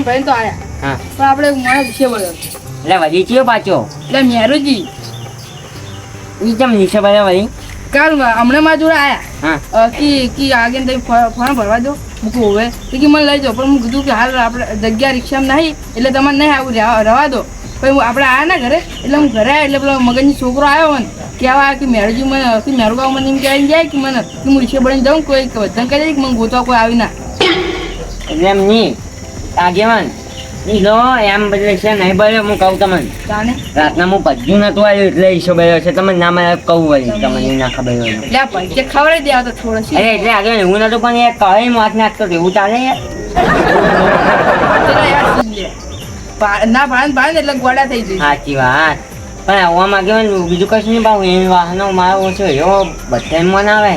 આપણે ભાઈ તો આયા. હા. પણ આપણે મને વિશે બોલ્યો એટલે વધી ચિયો પાછો. એટલે મેરુજી ઈ કેમ નીચે ભાઈ વળી? કાલ હમણાં મારા જોડે આયા. હા. કી કી આગળ તમે ફોર્મ ભરવા દો. મૂકવું હવે. તો કે મને લઈ જાઓ. પણ હું કીધું કે હાલ આપણે જગ્યા રિક્ષામાં નહીં એટલે તમારે નહીં આવું રહેવા દો. પછી હું આપણે આવ્યા ના ઘરે? એટલે હું ઘરે આવ્યા એટલે પેલો મગજની છોકરો આવ્યો મને. કહેવા કે મેરજી મને કે મેરગાવ મને એમ કહેવાય જાય કે મને. કે હું રિક્ષા બની જાઉં કોઈ વતન કરી કે મને ગોતવા કોઈ આવી ના. એટલે એમ નહીં. આગેવાન. લો એમ બદલે છે નહીં બોલ્યો હું કહું તમને. તાને? રાતના હું ભજ્યું નતું આવ્યું એટલે ઈશો બોલ્યો છે. તમે ના મને કહું વળી તમને ના ખબર હોય તો. એટલે ખવડાવી દેવા તો થોડો અરે એટલે આગળ હું નતું પણ એ કહે માથ નાખતો એવું ચાલે યાર? ના ભાન ભાડે એટલે ગોડા થઈ જાય સાચી વાત. પણ આવવામાં આગળ બીજું કશું નહીં ભાવ. એ વાહનો મારો ઓછો એવો બધા મનાવે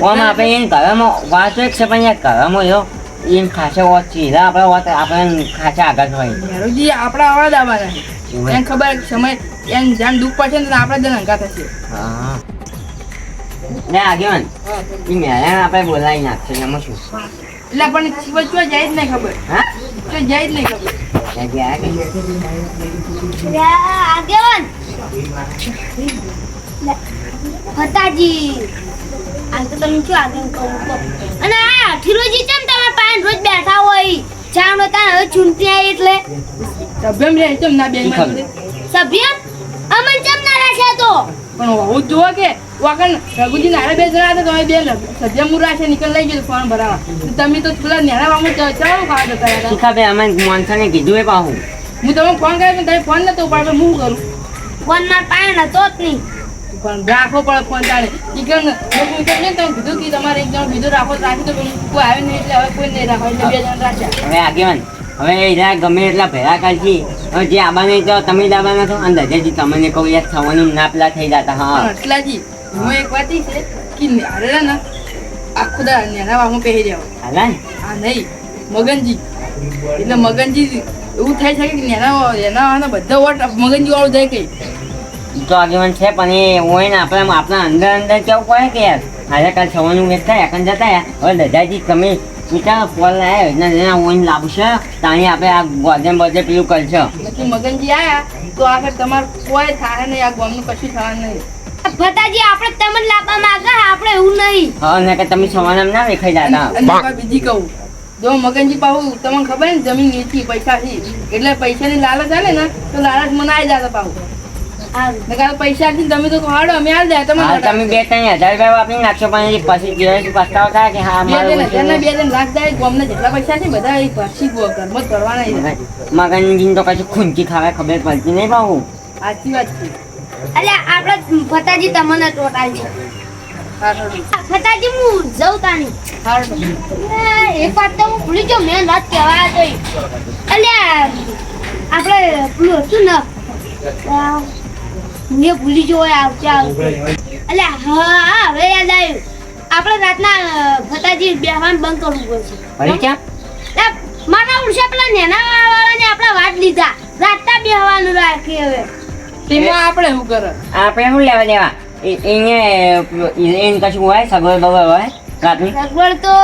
ઓમ આપણે એને ઘરમાં વાત એક છે પણ યાર ઘરમાં એવો એને ખાસા વાત ચીધા આપણે વાત આપણે ખાસા આગળ હોય. મેરુજી આપણા અવાજ એવું એને ખબર સમય એને જાણ દુઃખ પડશે ને આપણે જ જન હંકા થશે. હા. લે આગેવાન. એ મેળા આપણે બોલાવી નાખશે એમાં શું એટલે પણ શિવજ ચો જાય જ નહીં ખબર. હા? ચો જાય જ નહીં ખબર? આગેવાન. ફતાજી આ તો તમે શું આગળ કહું અને આ ઠીરોજી ચમ તમે રોજ બેઠા હોય. ચામ નતા હવે ચૂંટણી આવી એટલે. સભ્યમ રે છે ના બેનમાં સભ્ય? અમન ચમ ના રાખે તો? પણ હું જોવો કે વાકણ રઘુજી નારા બે જણા હતા તમે બે સભ્ય મુરા છે નીકળ લઈ ગયો ફોન ભરાવા. તમે તો પેલા નેના વામું ચલાવું ખાવા જતા હતા. શીખા બે અમન મોનસાને કીધું એ પાહું. હું તમને ફોન કર્યો પણ તમે ફોન નતો ઉપાડ્યો હું કરું? ફોનમાં પાન નતો જ નહીં. પણ રાખો પણ ફોન ચાલે. ઈકણ લોકો ઈકણ ને તમે કીધું કે તમારે એક જણ બીજો રાખો રાખી તો કોઈ આવે નહીં એટલે હવે કોઈ નહીં રાખો એટલે બે જણ રાખ્યા. હવે આગેવાન હવે એના ગમે એટલા ભેગા કાઢી હવે જે આબાને તો તમે દાબાના છો. અને દાદાજી તમને કહું યાર થવાનું ના પેલા થઈ જતા હા. એટલાજી હું એક વાત છે કે અરે ને આખો દા નેના વામું પહેરી રહ્યો હાલા ને? આ નહીં મગનજી. એટલે મગનજી એવું થાય છે કે નેના એના બધા વોટ મગનજી વાળું જાય કઈ તો આગેવાન છે પણ એ હોય ને આપણે આપણા અંદર અંદર કેવું પડે કે યાર આજે કાલ સવારનું વેચ થાય એકન જતા હવે દાદાજી તમે વિચારો ફોન લાવ્યો એટલે એના ઓઈન લાવશે તાણી આપણે આ ગોધન બધે પેલું કરશે પછી મગનજી આયા તો આગળ તમારે કોઈ થાય નહીં આ ગોમનું કશું થવાનું નહીં. આપણે તમને લાવવા માંગા આપણે એવું નહીં. હા ને કે તમે ના દેખાઈ જતા. બીજી કહું. જો મગનજી પાહુ તમને ખબર ને જમીન વેચી પૈસા થી એટલે પૈસાની લાલચ આવે ને તો લાલચ મને આવી જતા પાહુ. પૈસા તમે તો હાડો અમે હાલ દે તમે તમે બે ત્રણ હજાર રૂપિયા વાપરી નાખશો પણ પછી દિવસ પસ્તાવો થાય કે હા બે હજાર ના બે ત્રણ લાખ જાય ગામના જેટલા પૈસા છે બધા એ ભરસી ઘરમાં જ કરવાના છે. તો કશું ખૂંચી ખાવા ખબર પડતી નહીં પાહું. સાચી વાત છે. અલ્યા આપણે ફતાજી તમને ટોટાલ છે. ફતાજી હું જઉં તાની. હારું. વાત તો હું ભૂલી ગયો મેં વાત કહેવા જોઈ અલ્યા આપણે પેલું હતું ને મેં ભૂલી જો આવતે આવતે અલ્યા હા હવે યાદ આવ્યું. આપણે રાતના ફતાજી બેહવાન બંધ કરવું પડશે. અરે ક્યાં? મારા ઉડશે પેલા નેના વાળાને આપણે વાત લીધા. રાતના બેહવાનું રાખીએ હવે. તેમાં આપણે શું કરે? આપણે શું લેવા દેવા? એ- એને એને કશું હોય સગવડ બગડ હોય રાતની? સગવડ તો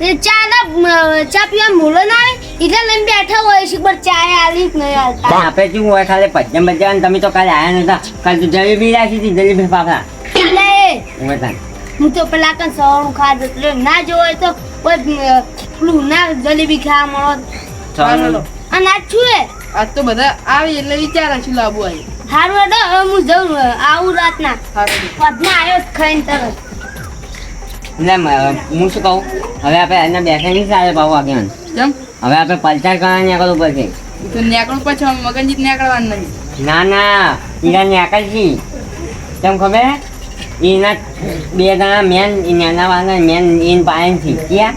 ચા ના ચા પીવા મોડો ના આવે. એટલે લઈને બેઠા હોય છે પણ ચા આલી જ નહીં પણ આપણે શું હોય ખાલી ભજન ભજન તમે તો કાલે આયા નતા. કાલે તો જલેબી રાખી હતી જલેબી ફાફડા એટલે હું તો પેલા કન સવારનું ખાધું એટલે ના જોવે તો કોઈ પેલું ના જલેબી ખાવા મળો. અને આજ છું એ. આજ તો બધા આવી એટલે વિચારે છું લાવવું આવી. સારું હેડો હું જઉં આવું રાતના. હારું. આવ્યો જ ખાઈને તરત. એટલે હું શું કહું? હવે આપણે એના બેસે નહીં સારે ભાવ આગળ કેમ? હવે આપણે પલચાર કરવા નીકળવું છે તો નેકળું પછી મગનજીત નીકળવાનું નહીં. ના ના ઈરા નીકળશી. કેમ તેમ ખબર? એના બે જણા મેન નાના વાળા મેન ઇન પાયનથી ક્યાં?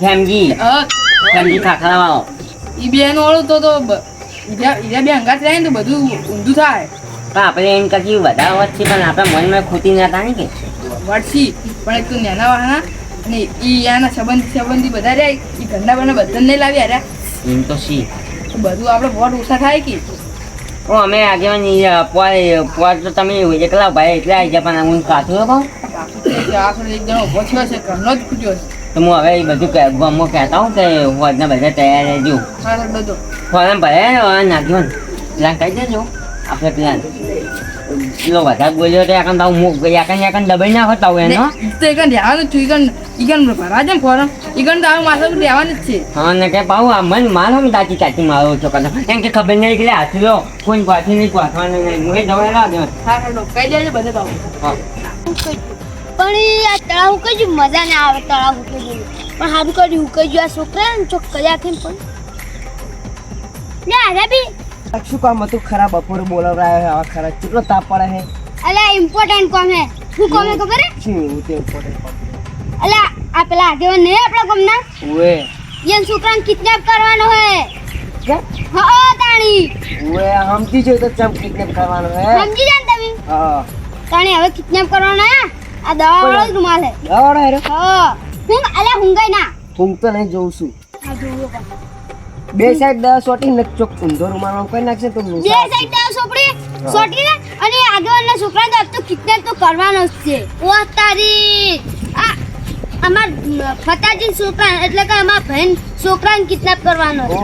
ફેમજી. ફેમજી. ખાખરા વાળો એ બેન વાળું તો તો બ- ઈરા ઈરા બે હંગાત રહે ને તો બધું ઊંધું થાય. પણ આપણે એમ કદી બધા વચ્ચે પણ આપણા મનમાં ખૂટી ના થાય કે? વળશી પણ એક તો નાના વાહના અને ઈ આના સંબંધી સંબંધી બધા રહ્યા એ ઘરના બને બધાને નહીં લાવી હાર્યા એમ તો સી બધું આપણે વોટ ઓછા થાય કે? ઓ અમે આગેવાની પોર તો તમે એકલા ભાઈ એટલે આવી ગયા પણ હું કાઠું કહું? આખરે એક જણો ઊભો થયો છે ઘરનો જ ખૂટ્યો છે. તો હું હવે એ બધું ગામમાં કહેતા હું કે હોદના બધા તૈયાર રહેજો. હા ફોરમ ભરે નાખ્યો કહી દેજો. આપણે પેલા પેલો વધારે બોલ્યો તો એકન તાવ મુખ એકન એકન દબાઈ નાખો તાવ એનો. તો એકન રહેવાનું છું ઈકન ઈકન ભરા છે ને ફોરમ. ઈકન તો આવે માથા રહેવાનું જ છે. હા ને કે પાઉં આ મન મારો ને દાચી ચાચી મારો છો કદા એમ કે ખબર નહીં કે હાથ લો કોઈ પાછી નહીં પાછવાનું નહીં. હું એ દવાઈ લાવ દે કહી દેજો બધે હા. પણ આ તળાવ કઈ મજા ના આવે તળાવ ઉકે ગયું પણ સારું કર્યું ઉકે આ છોકરા ને ચોક કર્યા કેમ પણ? લે અરે બી. શું કામ હતું? ખરાબ બપોરે બોલાવરાયો હે આવા ખરા? કેટલો તાપ પડે હે? અલે ઇમ્પોર્ટન્ટ કામ હે. શું કોમ હે ખબર હે? શું એવું તે important? અલે આ પેલા આગેવાન નહીં આપણા ગામના? ઉવે. યન છોકરાને કિડનેપ કરવાનો હે. કે? હા તાણી. ઉવે હમતી જોઈ તો ચમ કિડનેપ કરવાનો હે? સમજી જાય ને તમે. હા. તાણી હવે કિડનેપ કરવાનો હે? આ દવા વાળો જ રૂમાલ હે. દવાડો હેરો હા. હું અલે હુંગાઈ ના. હું તો નહીં જોઉં છું. આ જોવો પણ. બે સાઈડ દસ સોટી ને ચોક ઊંધો રૂમાલ કોઈ નાખશે તો બે સાઈડ દસ સોપડી સોટી ને અને આગળના છોકરાને આજ તો કિડનેપ તો કરવાનો જ છે. ઓ તારી. આ અમાર ફતાજી છોકરા એટલે કે અમાર બહેન છોકરાને કિડનેપ કરવાનો છે.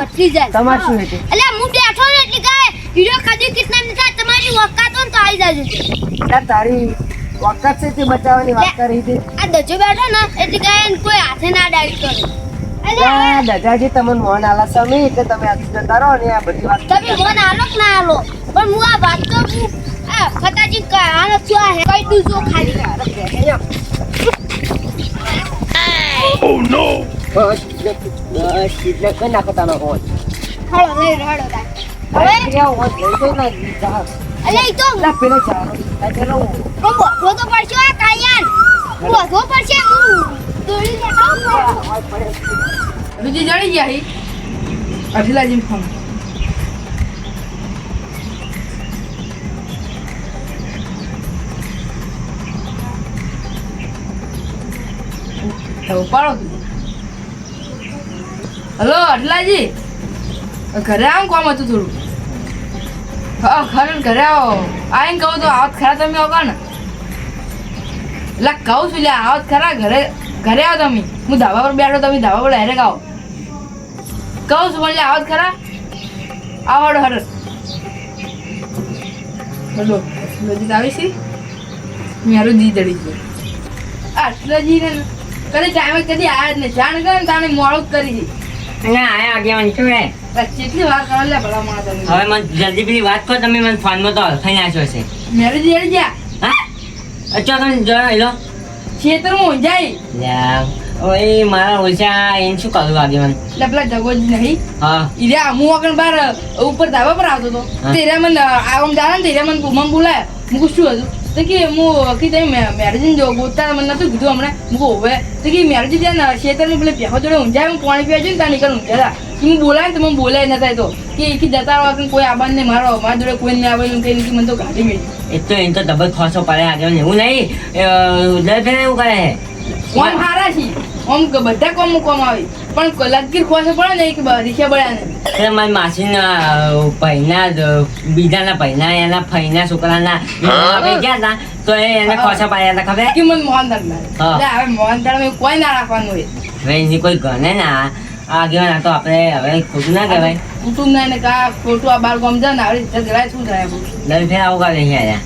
ભટકી જાય. તમાર શું હતું? એટલે હું બેઠો ને એટલે કે હીરો ખાધી કિડનેપ ન થાય તમારી વકાત તો આવી જાય તારી વખત છે તે બચાવવાની વાત કરી હતી. આ દજો બેઠો ને એટલે કે કોઈ હાથે ના ડાયટ કરે. દાદાજી તમને મોન આલા સમય એટલે તમે આજે જતા રહો ને આ બધી વાત તમે મોન આલો કે ના આલો? પણ હું આ વાત તો હું આ ફતાજી કાનો છો હે કઈ તું જો ખાલી બસ બસ કિડનેપ કરી નાખો તાનો હોય હાલો લઈ હળો દા હવે? હવે? ક્યાં હોત લઈ જઈ ને જા. અલે તો લા પેલે જા આ ચલો. તો પડશે આ કાયાન. બોધો પડશે હું. બીજી જડી ગયા હી. અઢીલા જીમ તો ઉપાડો હલો અઢલાજી ઘરે આવું કોમ હતું થોડું. હા, ખરે ઘરે આવો. આવીને કહું તો આવત ખરા તમે આવો ને. એટલે કહું છું લે આવત ખરા ઘરે ઘરે આવો તમે. હું ધાબા પર બેઠો તમે ધાબા પર હેરે આવો કહું છું પણ આવો આવત ખરા. આવડ હર બોલો નજીક આવી છે? મારું જી ચડી ગયું. આટલા જી ને કદી ટાઈમે કદી આયા જ નહીં. જાણ કરે ને તાણે મોડું કરી દી ના આ આગેવાન હે? કેટલી વાર કરવા લે ભલા માણસ હવે મને જલ્દી પેલી વાત કરો તમે મને ફોનમાં તો હલફાઈ નાખ્યો છે મેરેજ જઈ ગયા. હા અચ્છા તમે જણાવી લો ખેતરમાં ઊંઝાઈ લ્યા, ઓય મારા ઓછા એમ શું કરું આગેવાન એટલે પેલા જ નહીં. હા. ઈરા હું આગળ બાર ઉપર ધાબા પર આવતો હતો. તેરે મન મને આમ જાણે ને મન મને મને બોલાય હું કહું શું હતું. તો કે હું કે તમે મેરેજ જો ગોતા મને નતું કીધું હમણાં. હું કહું હવે. તો કે મેરેજ ત્યાં ને ખેતરમાં પેલે પહેવા જોડે ઊંઝાય હું પાણી પીવા જઈને ને ત્યાં નીકળ. ઊંઝા હું બોલાય ને તો મને બોલાય નતા તો. કે એકી જતા રહો કે કોઈ આબાન ને મારો મારા જોડે કોઈ ને આવે કઈ નથી મને તો ગાડી મેળી એ તો એમ તો ડબલ ખોસો પડે આગળ એવું નહીં. દર ફેર એવું કરે કોમ હારા છે. ઓમ ક- બધા કોમ કોમ આવે. પણ લગીર ખોસો પડે ને એક રીક્ષા બળ્યા ને મારી માસીના પૈના બીજાના પૈના એના ફઈના છોકરાના ગયા હતા તો એને ખોસા પાડ્યા હતા ખબર? કે મને મોહનદાર ના. હવે મોહનદારમાં કોઈ ના રાખવાનું હોય. એની કોઈ ગણે ના. આગેવાન આ તો આપણે હવે ખોટું ના કહેવાય. ખોટું ના ને કા ખોટું આ બાર સમજા ને આવી રીતે ગરાય શું થાય? દર ફેર આવું કાલે આ આયા?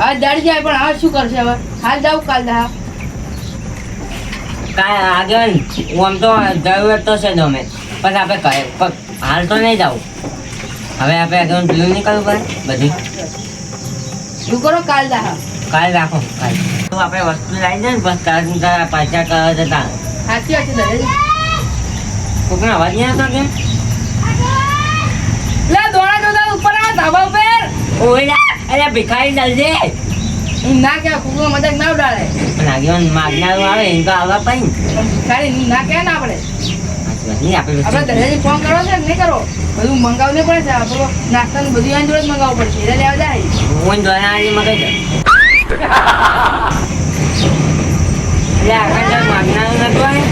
હવે દાડી જાય પણ હવે શું કરશે હવે? હાલ જાવ કાલ દા કાંઈ આગેવાન હું આમ તો જરૂરત તો છે તમે પણ આપણે કહે પણ હાલ તો નહીં જાવું હવે આપણે આગળ પેલું નહીં કરવું પડે બધું. શું કરો કાલ દા કાલ રાખો કાલ. તો આપણે વસ્તુ લાવી દે ને બસ તારા પાછા કરવા જતા. સાચી વાત છે કોકનો અવાજ નહીં આવતો કેમ લે દોડા દોડા ઉપર આ ધાબા ઉપર. ઓય અરે ભિખારી દલજે ના કે કુકરો મજાક ના ઉડાડે. પણ આગેવાન માગનારું આવે એને તો આવવા પાઈ પણ ભિખારી એમ ના કે ના આપણે? નહીં આપણે આપણે વસ્તુ- ફોન કરો છે કે નહીં કરો? બધું મંગાવવું પડે છે આપણો નાસ્તાનું બધું એની જોડે જ મંગાવવું પડશે એટલે લેવા જાય. હું દ્વારાની મગજ. એટલે આગળ માગનારું નતું આવે.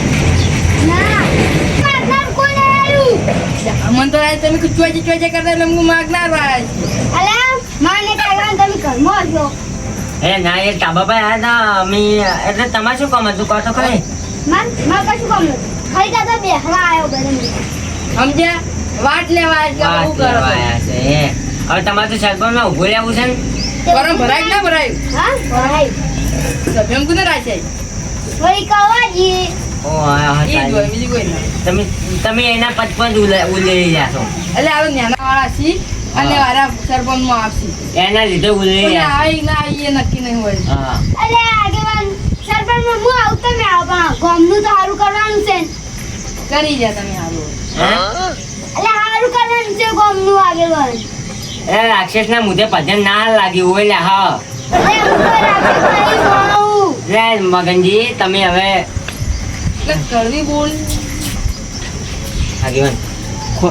ના. આવ્યું. મને તો આજે તમે ચોજે ચોજે કરતા એટલે હું માગનાર ભાઈ અલા માને કહેવાનું તમે ઘરમાં છો એ ના એ ટાબા પર આવ્યા હતા. અમે એટલે તમારે શું કામ હતું? કહો તો ખરી. મન મા કશું કામ નથી ખાલી દાદા બેહવા આવ્યો બધે સમજ્યા? વાટ લેવા આવ્યા બહુ કરો? લેવા છે હવે તમારે તો સરપંચમાં ઊભું રહેવું છે ને? ફોરમ ભરાય ના ભરાય? હા ભરાય. સભ્યમ કુને રાખ્યા? વળી કવાજી તમે તમે એના પદ પર ઉલેરી રહ્યા એટલે આ નાના વાળા છી અને હા. સરપંચમાં આપશી. એના લીધે ઉલેરી કોને રહ્યા આવે કે ના આવે નક્કી નહીં હોય. હા. અલે આગેવાન સરપંચમાં હું આવતો મેં આવો પણ ગામનું તો સારું કરવાનું છે. કરી જા તમે હારું હે? સારું કરવાનું છે ગામનું આગેવાન. એ રાક્ષસ ના મુદ્દે ભજન ના લાગ્યું હોય લે હા. મગનજી તમે હવે એટલે કડવી બોલ આગેવાન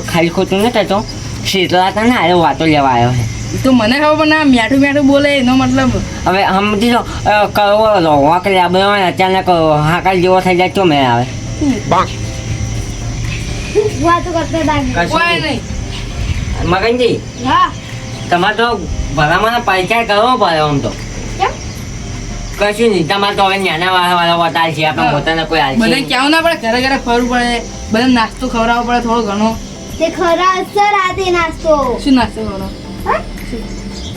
ખાલી ખોટું નથી તો? શીતલા હતા ને આયો વાતો લેવા આવ્યો છે તો મને ખબર પણ ના મીઠું મેઠું બોલે એનો મતલબ. હવે સમજી લો કરવો રોવા કે આપણે અચાનક હાકાલ જેવો થઈ જાય તો મેં આવે? વાતો કરતા હતા કોઈ નહીં. મગનજી હા. તમારે તો ભલામાં પૈસા કરવો પડે આમ તો. કશું નહીં. તમારે તો હવે નાના વાળા વાળા વતાલ છે. આપણે. પોતાને કોઈ હાલ બધા કહેવું ના પડે ઘરે ઘરે ફરવું પડે. બધા નાસ્તો ખવડાવવો પડે થોડો ઘણો. તે ખરા અસર આતે નાસ્તો. શું નાસ્તો ખવડાવો?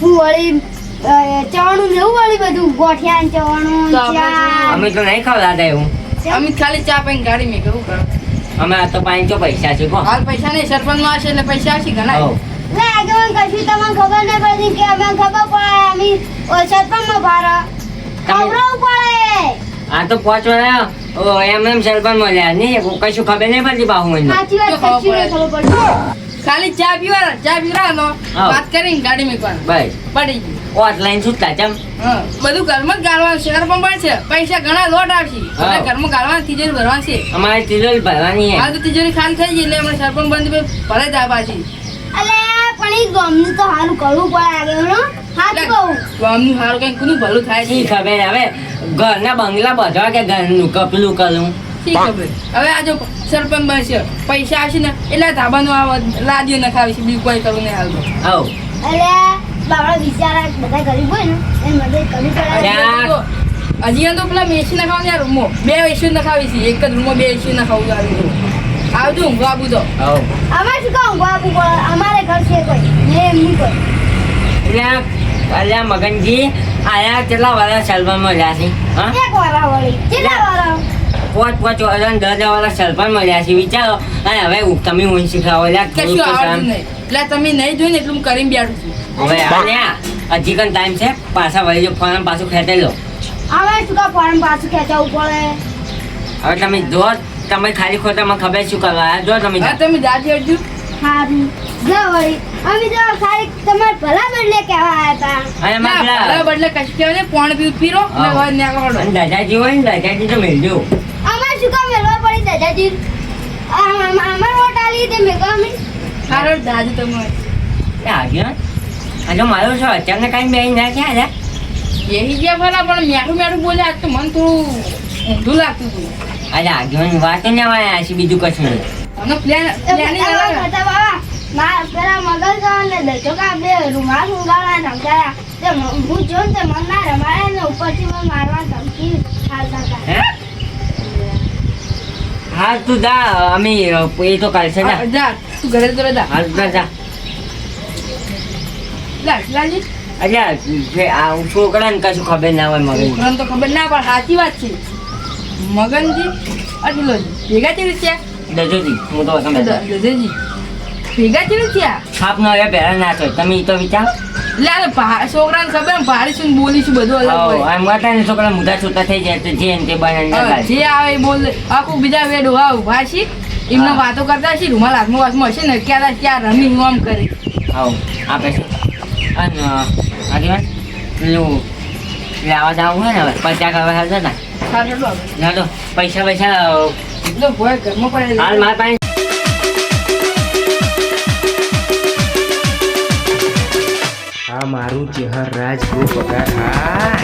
વળી ચવાણું લેવું એવું વળી બધું? ગોઠિયા ને ચવાણું ચા અમે તો નહીં ખવડાતા એવું. અમે ખાલી ચા પીને ગાડી મેં કરવું કરો. અમે આ તો પાંચસો પૈસા છે કો હાલ પૈસા નહીં સરપંચમાં હશે એટલે પૈસા હશે ઘણા ના લે આગેવાન કશું તમને ખબર નહીં પડતી કે અમે ખબર પડે અમે સરપંચમાં ભારા ખવડાવવું પડે. આ તો પાંચ વાળા એમ એમ સરપંચ મળ્યા. નહીં કશું ખબર નહીં પડતી બાહુ મને સાચી વાત તો ખબર સાચી વાત ખબર પડે. ખાલી ચા પીવા ચા પીવાનો વાત કરીને ગાડી મેકવાનું બસ. પડી ગયું ઓટલાઈન છૂટતા ચમ બધું ઘરમાં ગાળવાનું શહેર પણ પણ છે. પૈસા ઘણા લોટ આવશે. ઘરમાં ગાળવાનું તિજોરી ભરવાની છે. અમારે તિજોરી ભરવાની હે હાલ તો તિજોરી ખાલી થઈ ગઈ એટલે હમણાં સરપંચ બંધ ભરે જ આ પાછી અલે પણ એ ગામનું તો સારું કરવું પડે આગેવાનો કહું. સારું કઈ કોનું ભલું થાય છે ખબર? હવે ઘરના બંગલા બધા કે ઘરનું કપલું કરું હવે આ જો સરપંચ બનશે પૈસા આવશે ને એટલે ધાબાનું આ લાદીઓ નખાવી છે બીજું કોઈ કરવું નહીં હાલતો આવો. અલે બાબડા બિચારા બધા ગરીબ હોય ને એ મદદ કરવી પડે હજી તો પેલા મેસી નખાવ ને રૂમો બે એસી નખાવી છે એક જ રૂમમાં બે એસી નખાવું આવી આવજો ઊંઘ આપું તો આવ. અમારે શું કહું બાપુ પડે અમારે ઘર છે કોઈ. ને એમની કોઈ એટલે અલ્યા મગનજી આયા કેટલા વાળા સલમાન મળ્યા છે હા? એક વાળા વળી. કેટલા વાળા? પોચ પોચ વાળા દસ વાળા સલમાન મળ્યા છે વિચારો. અને હવે તમે હું શીખાવો એટલે તમે નહીં જોઈને એટલું કરીને બેઠું છું. હવે આ હજી કન ટાઈમ છે? પાછા વળી જો ફોન પાછું ખેંચાઈ લો. અમારે શું કહું ફોર્મ પાછું ખેંચાવવું પડે? હવે તમે જો તમે ખાલી ખોટામાં ખબર શું કરવા જો તમે તમે જાતે હજુ. સારું જો વળી. અમે તો ખાલી તમારે ભલા બદલે કહેવા હતા. અને ના, પેલા- બદલે કશું કહેવાય નહીં, પોણ પીવું પીરો ને હા. હવે ન્યા દાદાજી હોય ને દાદાજી તો મેળજો અમારે શું કામ મેળવા પડી દાદાજી? અમારે વોટ આલી તે મેં કહ્યું અમે હારો દાદુ તમે એ આગળ આ જો મારો છો અચાનક કાંઈ બે ના ક્યાં બેસી ગયા ખરા પણ મેઠું મેઠું બોલ્યા આજ તો મન થોડું ઊંધું લાગતું હતું. અરે આગળ વાત ને આવ્યા છે બીજું કશું નહીં. પ્લાન એ પ્લાનિંગ મારા પેલા મગજ અને દચો બે રૂમાલ ઉગાડવા ધમકાયા તે હું જો ને તે મન રમાડે ને ઉપરથી મને મારવા ધમકી હાલતા હતા. હા? તું જા અમે એ તો કાલશે હા, જા જા તું ઘરે તો જા. હાલ જા જા. લા અલ્યા આ છોકરાને કશું ખબર ના હોય મગજ છોકરાને તો ખબર ના પણ સાચી વાત છે. મગનજી અટલો ભેગા કેવી થયા દજોજી હું તો તમે દજેજી ભેગા કેવી થયા? છાપ નો હવે પહેલા ના થાય. તમે ઈ તો વિચાર. એટલે છોકરાને ખબર ભાડીશું બોલીશું બધું અલગ હોય. આમ વાતા ને છોકરા મુદા છૂટા થઈ જાય તો જે તે બને જે આવે એ બોલે. આખું બીજા વેડ ડોહા ઊભા છે. એમને વાતો કરતા છે રૂમાલ હાથમાં વાસમાં હશે ને ક્યારે ક્યાં રમી હું આમ કરે. આવો આપે છે અને આગેવાન પેલું લેવા જવું હોય ને હવે પચાસ હવે હશે ચાલો. ના તો પૈસા પૈસા હાલ મારા પાસે મારું ચહેર રાજ પગાર હા.